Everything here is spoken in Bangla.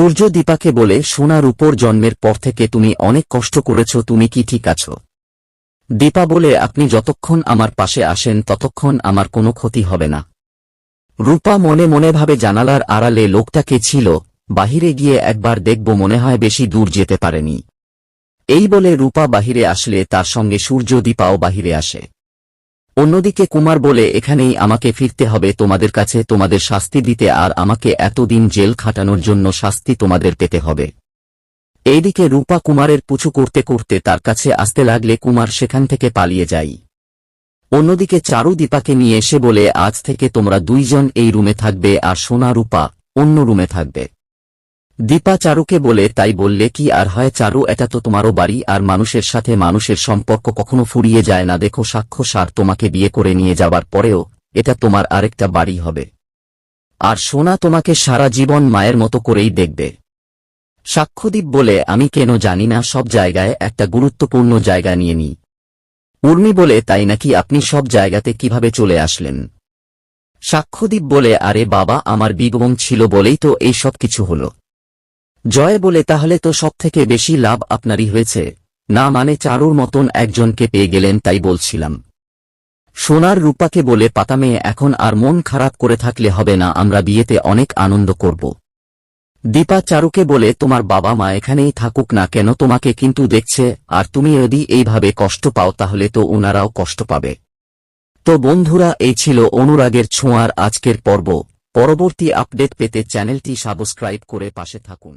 সূর্য দীপাকে বলে সোনার উপর জন্মের পর থেকে তুমি অনেক কষ্ট করেছ, তুমি কি ঠিক আছো? দীপা বলে, আপনি যতক্ষণ আমার পাশে আসেন, ততক্ষণ আমার কোনো ক্ষতি হবে না। রূপা মনে মনে ভাবে জানালার আড়ালে লোকটাকে ছিল, বাহিরে গিয়ে একবার দেখব মনে হয় বেশি দূর যেতে পারেনি। এই বলে রূপা বাহিরে আসলে, তার সঙ্গে সূর্য দীপাও বাহিরে আসে। অন্যদিকে কুমার বলে, এখানেই আমাকে ফিরতে হবে, তোমাদের কাছে তোমাদের শাস্তি দিতে, আর আমাকে এতদিন জেল খাটানোর জন্য শাস্তি তোমাদের পেতে হবে। এইদিকে রূপা কুমারের পুছু করতে করতে তার কাছে আসতে লাগলে কুমার সেখান থেকে পালিয়ে যাই অন্যদিকে চারু দীপাকে নিয়ে এসে বলে, আজ থেকে তোমরা দুইজন এই রুমে থাকবে, আর সোনা রূপা অন্য রুমে থাকবে। দীপা চারুকে বলে, তাই বললে কি আর হয়? চারু, এটা তো তোমারও বাড়ি, আর মানুষের সাথে মানুষের সম্পর্ক কখনো ফুরিয়ে যায় না। দেখো, সাক্ষ্য সার, তোমাকে বিয়ে করে নিয়ে যাবার পরেও এটা তোমার আরেকটা বাড়ি হবে। আর সোনা তোমাকে সারা জীবন মায়ের মতো করেই দেখবে। সাক্ষ্যদীপ বলে, আমি কেন জানি না, সব জায়গায় একটা গুরুত্বপূর্ণ জায়গা নিয়ে নিই। উর্মি বলে, তাই নাকি আপনি সব জায়গাতে কীভাবে চলে আসলেন? সাক্ষ্যদীপ বলে, আরে বাবা, আমার বিগবং ছিল বলেই তো এই সব কিছু হল। জয় বলে তাহলে তো সবথেকে বেশি লাভ আপনারই হয়েছে। না মানে চারুর মতন একজনকে পেয়ে গেলেন তাই বলছিলাম। সোনার রূপাকে বলে পাতা মেয়ে এখন আর মন খারাপ করে থাকলে হবে না, আমরা বিয়েতে অনেক আনন্দ করব। দীপা চারুকে বলে, তোমার বাবা মা এখানেই থাকুক না কেন তোমাকে কিন্তু দেখছে, আর তুমি যদি এইভাবে কষ্ট পাও তাহলে তো ওনারাও কষ্ট পাবে। তো বন্ধুরা, এই ছিল অনুরাগের ছোঁয়ার আজকের পর্ব। পরবর্তী আপডেট পেতে চ্যানেলটি সাবস্ক্রাইব করে পাশে থাকুন।